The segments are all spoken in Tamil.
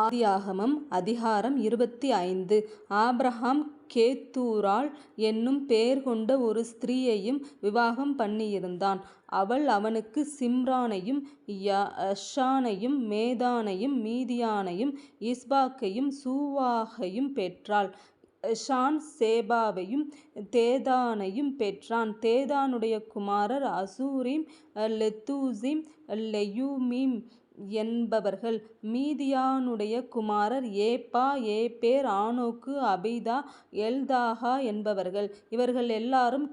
ஆதியாகமம் அதிகாரம் இருபத்தி ஐந்து ஆப்ரஹாம் கேத்தூராள் என்னும் பெயர் கொண்ட ஒரு ஸ்திரீயையும் விவாகம் பண்ணியிருந்தான். அவள் அவனுக்கு சிம்ரானையும் யஷானையும் மேதானையும் மீதியானையும் இஸ்பாக்கையும் சூவாகையும் பெற்றாள். ஷான் சேபாவையும் தேதானையும் பெற்றான். தேதானுடைய குமாரர் அசூரிம் லெத்தூசிம் லெயுமிம் என்பவர்கள். மீதியானுடைய குமாரர் ஏப்பா ஏப்பேர் ஆனோக்கு அபீதா எல்தாகா என்பவர்கள். இவர்கள் எல்லாரும்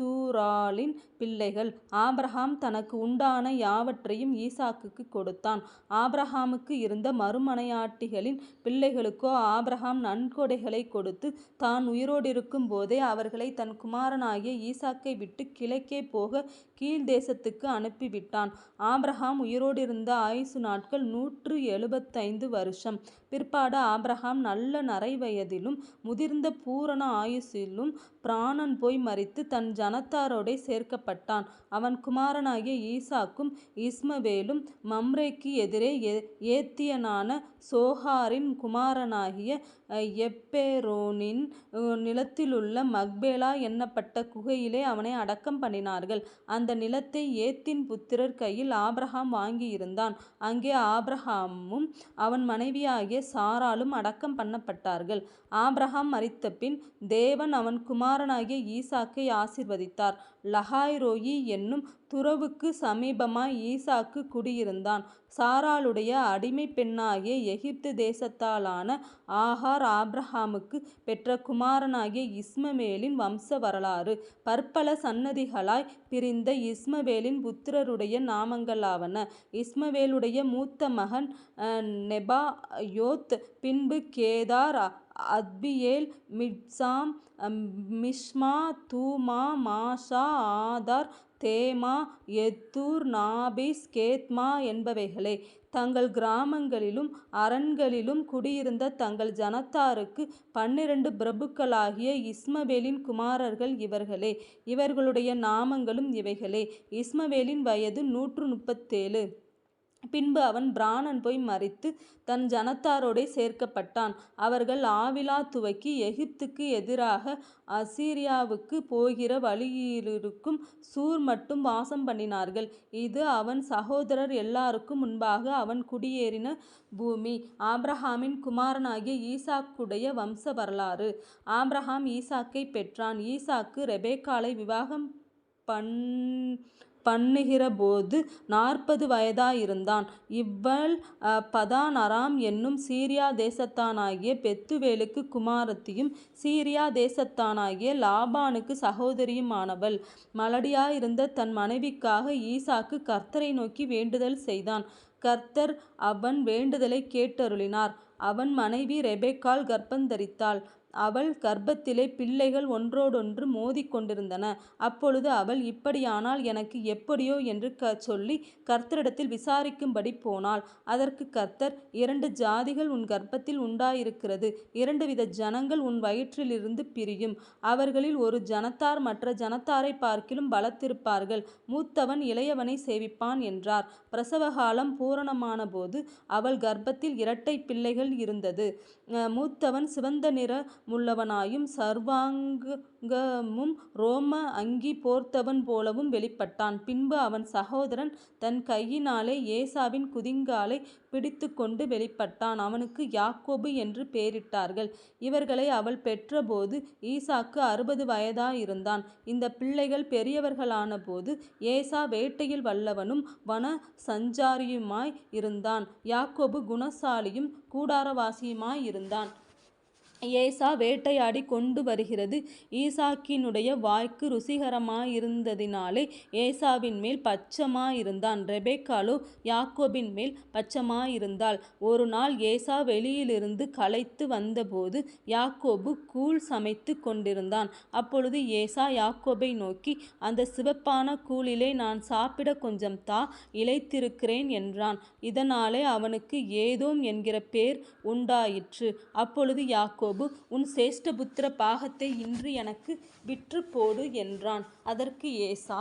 தூராளின் பிள்ளைகள். ஆபிரகாம் தனக்கு உண்டான யாவற்றையும் ஈசாக்குக்கு கொடுத்தான். ஆபிரகாமுக்கு இருந்த மறுமனையாட்டிகளின் பிள்ளைகளுக்கோ ஆபிரகாம் நன்கொடைகளைக் கொடுத்து, தான் உயிரோடிருக்கும்போதே அவர்களை தன் குமாரனாகிய ஈசாக்கை விட்டு கிழக்கே போக கீழ் தேசத்துக்கு அனுப்பிவிட்டான். ஆபிரகாம் உயிரோடிருந்த ஆயுசு நாட்கள் நூற்று எழுபத்தைந்து வருஷம். பிற்பாடு ஆபிரகாம் நல்ல நரைவயதிலும் முதிர்ந்த பூரண ஆயுசிலும் பிராணன்போய் மறித்து தன் ஜனத்தாரோடே சேர்க்கப்பட்டான். அவன் குமாரனாகிய ஈசாக்கும் இஸ்மவேலும் மம்ரேக்கு எதிரே ஏத்தியனான சோஹாரின் குமாரனாகிய எப்பெரோனின் நிலத்திலுள்ள மக்பேலா என்னப்பட்ட குகையிலே அவனை அடக்கம் பண்ணினார்கள். அந்த நிலத்தை ஏத்தின் புத்திரர் கையில் ஆபிரகாம் வாங்கியிருந்தான். அங்கே ஆபிரகாமும் அவன் மனைவியாகிய சாராளும் அடக்கம் பண்ணப்பட்டார்கள். ஆபிரகாம் மரித்தபின் தேவன் அவன் குமாரனாகிய ஈசாக்கை ஆசீர்வதித்தார். லகாய்ரோயீ என்னும் துறவுக்கு சமீபமாய் ஈசாக்கு குடியிருந்தான். சாராளுடைய அடிமைப் பெண்ணாகிய எகிப்து தேசத்தாளான ஆகார் ஆபிரகாமுக்குப் பெற்ற குமாரனாகிய இஸ்மவேலின் வம்ச வரலாறு. பற்பல சந்ததிகளாய்ப் பிரிந்த இஸ்மவேலின் புத்திரருடைய நாமங்களாவன. இஸ்மவேலுடைய மூத்த மகன் நெபாயோத் பின்பு Kedar Adbeel Mibsam Mishma Dumah Massa Hadad Tema Jetur Naphish கேத்மா என்பவைகளே. தங்கள் கிராமங்களிலும் அரண்களிலும் குடியிருந்த தங்கள் ஜனத்தாருக்கு பன்னிரண்டு பிரபுக்களாகிய இஸ்மவேலின் குமாரர்கள் இவர்களே. இவர்களுடைய நாமங்களும் இவைகளே. இஸ்மவேலின் வயது நூற்று முப்பத்தேழு. பின்பு அவன் பிராணன் போய் மறித்து தன் ஜனத்தாரோடே சேர்க்கப்பட்டான். அவர்கள் ஆவிலா துவக்கி எகிப்துக்கு எதிராக அசீரியாவுக்கு போகிற வழியிலிருக்கும் சூர் மட்டும் வாசம் பண்ணினார்கள். இது அவன் சகோதரர் எல்லாருக்கும் முன்பாக அவன் குடியேறின பூமி. ஆப்ரஹாமின் குமாரனாகிய ஈசாக்குடைய வம்ச வரலாறு. ஆப்ரஹாம் ஈசாக்கை பெற்றான். ஈசாக்கு ரெபேக்காலை விவாகம் பண் பண்ணுகிறபோது நாற்பது வயதாயிருந்தான். இவள் பதான் என்னும் சீரியா தேசத்தானாகிய பெத்துவேலுக்குக் குமாரத்தியும் சீரியா தேசத்தானாகிய லாபானுக்குச் சகோதரியுமானவள். மலடியாயிருந்த தன் மனைவிக்காக ஈசாக்கு கர்த்த்தரை நோக்கி வேண்டுதல் செய்தான். கர்த்தர் அவன் வேண்டுதலைக் கேட்டருளினார். அவன் மனைவி ரெபெக்காள் கர்ப்பந்தரித்தாள். அவள் கர்ப்பத்திலே பிள்ளைகள் ஒன்றோடொன்று மோதிக்கொண்டிருந்தன அப்பொழுது அவள் இப்படியானால் எனக்கு எப்படியோ என்று க சொல்லி கர்த்தரிடத்தில் விசாரிக்கும்படி போனாள். அதற்கு கர்த்தர் இரண்டு ஜாதிகள் உன் கர்ப்பத்தில் உண்டாயிருக்கிறது இரண்டு வித ஜனங்கள் உன் வயிற்றிலிருந்து பிரியும். அவர்களில் ஒரு ஜனத்தார் மற்ற ஜனத்தாரைப் பார்க்கிலும் பலத்திருப்பார்கள் மூத்தவன் இளையவனை சேவிப்பான் என்றார். பிரசவகாலம் பூரணமான போது அவள் கர்ப்பத்தில் இரட்டை பிள்ளைகள் இருந்தது. மூத்தவன் சிவந்த நிற முள்ளவனாயும் சர்வாங்கமும் ரோம அங்கி போர்த்தவன் போலவும் வெளிப்பட்டான். பின்பு அவன் சகோதரன் தன் கையினாலே ஏசாவின் குதிங்காலைப் பிடித்துக்கொண்டு வெளிப்பட்டான். அவனுக்கு யாக்கோபு என்று பெயரிட்டார்கள். இவர்களை அவள் பெற்றபோது ஈசாக்கு அறுபது வயதாயிருந்தான். இந்தப் பிள்ளைகள் பெரியவர்களானபோது ஏசா வேட்டையில் வல்லவனும் வனசஞ்சாரியுமாய் இருந்தான். யாக்கோபு குணசாலியும் கூடாரவாசியுமாய் இருந்தான் ஏசா வேட்டையாடி கொண்டு வருகிறது ஈசாக்கினுடைய வாய்க்கு ருசிகரமாயிருந்ததினாலே ரெபெகாலோ யாகோபின் மேல் பச்சமாயிருந்தாள் ஒரு நாள் ஏசா வெளியிலிருந்து களைத்து வந்தபோது யாக்கோபு கூழ் சமைத்துக் கொண்டிருந்தான். அப்பொழுது ஏசா யாக்கோபை நோக்கி அந்த சிவப்பான கூழிலே நான் சாப்பிட கொஞ்சம் தா இழைத்திருக்கிறேன் என்றான். இதனாலே அவனுக்கு ஏதோம் என்கிற பேர் உண்டாயிற்று. அப்பொழுது யாக்கோ யாக்கோபு உன் சேஷ்டபுத்திர பாகத்தை இன்று எனக்கு விற்றுப் போடு என்றான். அதற்கு ஏசா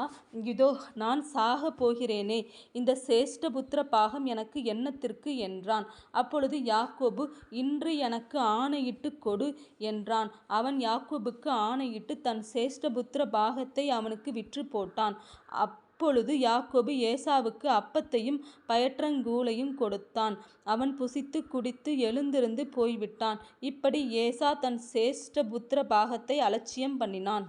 இதோ நான் சாகப் போகிறேனே இந்த சேஷ்டபுத்திர பாகம் எனக்கு என்னத்திற்கு? என்றான். அப்பொழுது யாக்கோபு இன்று எனக்கு ஆணையிட்டு கொடு என்றான். அவன் யாக்கோபுக்கு ஆணையிட்டு தன் சேஷ்டபுத்திர பாகத்தை அவனுக்கு விற்று போட்டான். அப் அப்பொழுது யாக்கோபு ஏசாவுக்கு அப்பத்தையும் பயற்றங்கூலையும் கொடுத்தான். அவன் புசித்து குடித்து எழுந்திருந்து போய்விட்டான். இப்படி ஏசா தன் சேஷ்டபுத்திர பாகத்தை அலட்சியம் பண்ணினான்.